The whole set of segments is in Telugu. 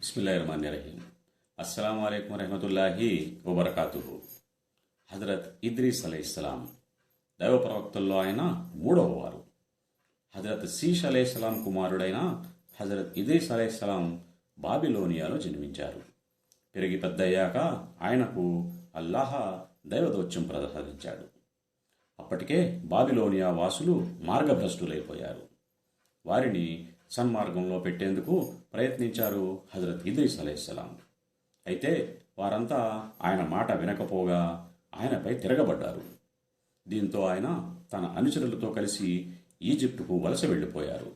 బిస్మిల్లాహిర్రహమానిర్రహీం. అస్సలం అయికం వరహమతుల్లాహి వబర్కాతుహు. హజరత్ ఇద్రీస్ అలైహిస్సలాం. దైవ ప్రవక్తల్లో ఆయన మూడవ వారు. హజరత్ శీష్ అలైహిస్సలాం కుమారుడైన హజరత్ ఇద్రీస్ అలైహిస్సలాం బాబిలోనియాలో జన్మించారు. పెరిగి పెద్దయ్యాక ఆయనకు అల్లాహ దైవదోత్యం ప్రసాదించాడు అప్పటికే బాబిలోనియా వాసులు మార్గభ్రష్టులైపోయారు. వారిని సన్మార్గంలో పెట్టేందుకు ప్రయత్నించారు హజరత్ ఇద్రీస్ అలైహిస్సలాం అయితే వారంతా ఆయన మాట వినకపోగా ఆయనపై తిరగబడ్డారు. దీంతో ఆయన తన అనుచరులతో కలిసి ఈజిప్టుకు వలస వెళ్ళిపోయారు.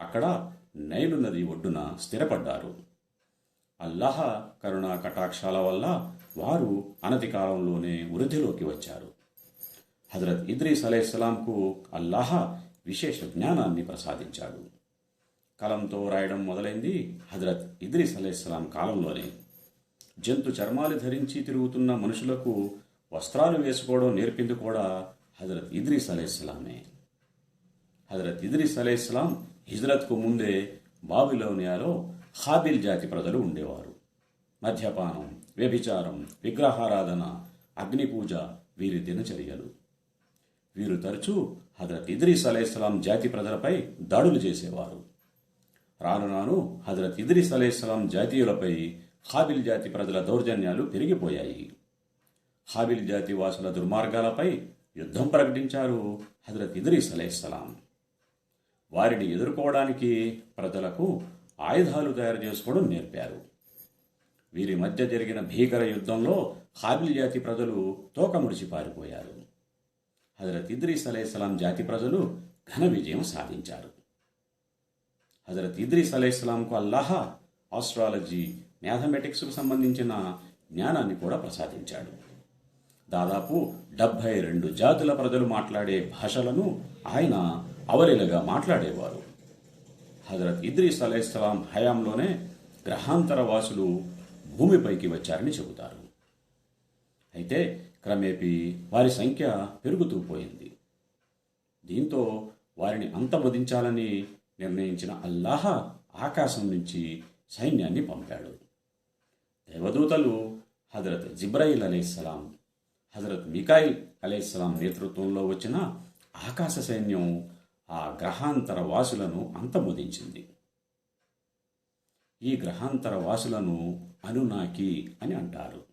అక్కడ నైలు నది ఒడ్డున స్థిరపడ్డారు. అల్లాహ కరుణా కటాక్షాల వల్ల వారు అనతి కాలంలోనే వృద్ధిలోకి వచ్చారు. హజరత్ ఇద్రీస్ అలైహిస్సలాంకు అల్లాహ విశేష జ్ఞానాన్ని ప్రసాదించాడు. కలంతో రాయడం మొదలైంది. హజరత్ ఇద్రీస్ అలైస్లాం కాలంలోనే జంతు చర్మాలు ధరించి తిరుగుతున్న మనుషులకు వస్త్రాలు వేసుకోవడం నేర్పింది కూడా హజరత్ ఇద్రీస్ అలైస్లామే హజరత్ ఇద్రీస్ అలైస్లాం హిజ్రత్కు ముందే బాబిలోనియాలో హాబిల్ జాతి ప్రజలు ఉండేవారు. మద్యపానం వ్యభిచారం విగ్రహారాధన అగ్నిపూజ వీరి దినచర్యలు. వీరు తరచూ హజరత్ ఇద్రీస్ అలైస్లాం జాతి ప్రజలపై దాడులు చేసేవారు. రాను రాను హజరత్ ఇద్రీస్ అలైహిస్సలాం జాతీయులపై హాబిల్ జాతి ప్రజల దౌర్జన్యాలు పెరిగిపోయాయి. హాబిల్ జాతి వాసుల దుర్మార్గాలపై యుద్ధం ప్రకటించారు హజరత్ ఇద్రీస్ అలైహిస్సలాం. వారిని ఎదుర్కోవడానికి ప్రజలకు ఆయుధాలు తయారు చేసుకోవడం నేర్పారు. వీరి మధ్య జరిగిన భీకర యుద్ధంలో హాబిల్ జాతి ప్రజలు తోకముడిచి పారిపోయారు. హజరత్ ఇద్రీస్ అలైహిస్సలాం జాతి ప్రజలు ఘన విజయం సాధించారు. హజరత్ ఇద్రీస్ అలైస్లాంకు అల్లాహ ఆస్ట్రాలజీ మ్యాథమెటిక్స్కు సంబంధించిన జ్ఞానాన్ని కూడా ప్రసాదించాడు. దాదాపు డెబ్భై రెండు జాతుల ప్రజలు మాట్లాడే భాషలను ఆయన అవలీలగా మాట్లాడేవారు. హజరత్ ఇద్రీస్ అలైస్లాం హయాంలోనే గ్రహాంతర వాసులు భూమిపైకి వచ్చారని చెబుతారు. అయితే క్రమేపీ వారి సంఖ్య పెరుగుతూ పోయింది. దీంతో వారిని అంతమొదించాలని నిర్ణయించిన అల్లాహ ఆకాశం నుంచి సైన్యాన్ని పంపాడు. దేవదూతలు హజరత్ జిబ్రాయిల్ అలీస్లాం హజరత్ మికాయిల్ అలీస్లాం నేతృత్వంలో వచ్చిన ఆకాశ సైన్యం ఆ గ్రహాంతర వాసులను అంతమోదించింది. ఈ గ్రహాంతర వాసులను అనునాకి అని అంటారు.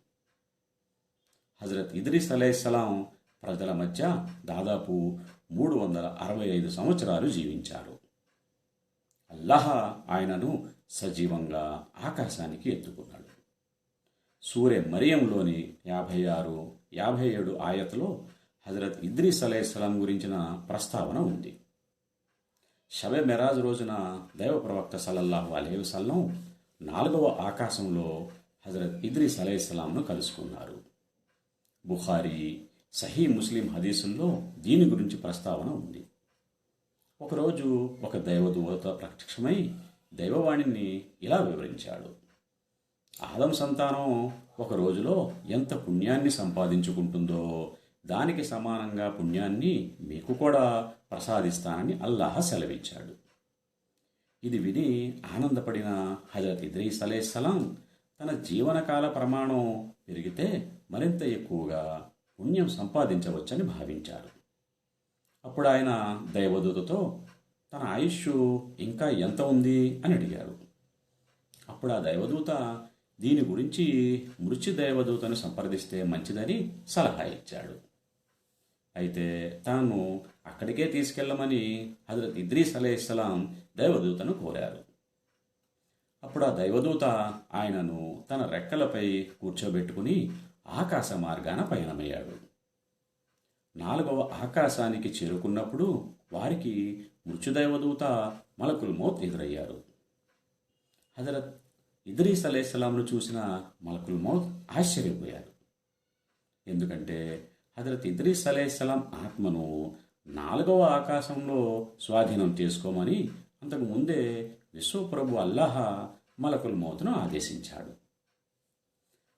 హజరత్ ఇద్రీస్ అలైహిస్సలాం ప్రజల మధ్య దాదాపు మూడు వందల అరవై ఐదు సంవత్సరాలు జీవించారు. అల్లాహ ఆయనను సజీవంగా ఆకాశానికి ఎత్తుకున్నాడు. సూర్య మరియంలోని యాభై ఆరు యాభై ఏడు ఆయతలో హజరత్ ఇద్రీస్ అలైహిస్సలాం గురించిన ప్రస్తావన ఉంది. షబె మెరాజ్ రోజున దైవ ప్రవక్త సలల్లాహు అలైవసల్లం నాలుగవ ఆకాశంలో హజరత్ ఇద్రీస్ అలైహిస్సలాంను కలుసుకున్నారు. బుఖారీ సహీ ముస్లిం హదీసుల్లో దీని గురించి ప్రస్తావన ఉంది. ఒకరోజు ఒక దైవదూత ప్రత్యక్షమై దైవవాణిని ఇలా వివరించాడు. ఆదం సంతానం ఒక రోజులో ఎంత పుణ్యాన్ని సంపాదించుకుంటుందో దానికి సమానంగా పుణ్యాన్ని మీకు కూడా ప్రసాదిస్తానని అల్లాహ సెలవిచ్చాడు. ఇది విని ఆనందపడిన హజరత్ ఇద్రీస్ సలాం తన జీవనకాల ప్రమాణం పెరిగితే మరింత ఎక్కువగా పుణ్యం సంపాదించవచ్చని భావించారు. అప్పుడు ఆయన దైవదూతతో తన ఆయుష్ ఇంకా ఎంత ఉంది? అని అడిగారు అప్పుడు ఆ దైవదూత దీని గురించి మృత్యు దైవదూతను సంప్రదిస్తే మంచిదని సలహా ఇచ్చాడు. అయితే తాను అక్కడికే తీసుకెళ్ళమని హజరత్ ఇద్రీస్ అలైహిస్సలాం దైవదూతను కోరారు. అప్పుడు ఆ దైవదూత ఆయనను తన రెక్కలపై కూర్చోబెట్టుకుని ఆకాశ మార్గాన పయనమయ్యాడు. నాలుగవ ఆకాశానికి చేరుకున్నప్పుడు వారికి మృత్యుదైవదూత మలకుల్ మౌత్ ఎదురయ్యారు. హజరత్ ఇద్రీస్ అలైహిస్సలాంను చూసిన మలకుల్ మౌత్ ఆశ్చర్యపోయారు. ఎందుకంటే హజరత్ ఇద్రీస్ అలైహిస్సలాం ఆత్మను నాలుగవ ఆకాశంలో స్వాధీనం చేసుకోమని అంతకుముందే విశ్వప్రభు అల్లాహ మలకుల్ మౌత్ను ఆదేశించాడు.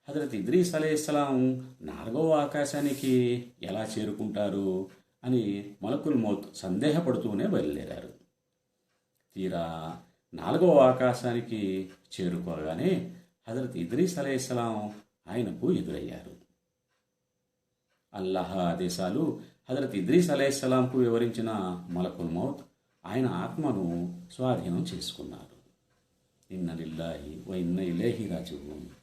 హజరత్ ఇద్రీస్ అలైహిస్సలాం నాలుగవ ఆకాశానికి ఎలా చేరుకుంటారు అని మలకుల్ మౌత్ సందేహపడుతూనే బయలుదేరారు. తీరా నాలుగవ ఆకాశానికి చేరుకోగానే హజరత్ ఇద్రీస్ అలైహిస్సలాం ఆయనకు ఎదురయ్యారు. అల్లాహ్ ఆదేశాలు హజరత్ ఇద్రీస్ అలైహిస్సలాంకు వివరించిన మలకుల్ మౌత్ ఆయన ఆత్మను స్వాధీనం చేసుకున్నారు. ఇన్న లిల్లాహి వ ఇన్న ఇలేహి రాజువు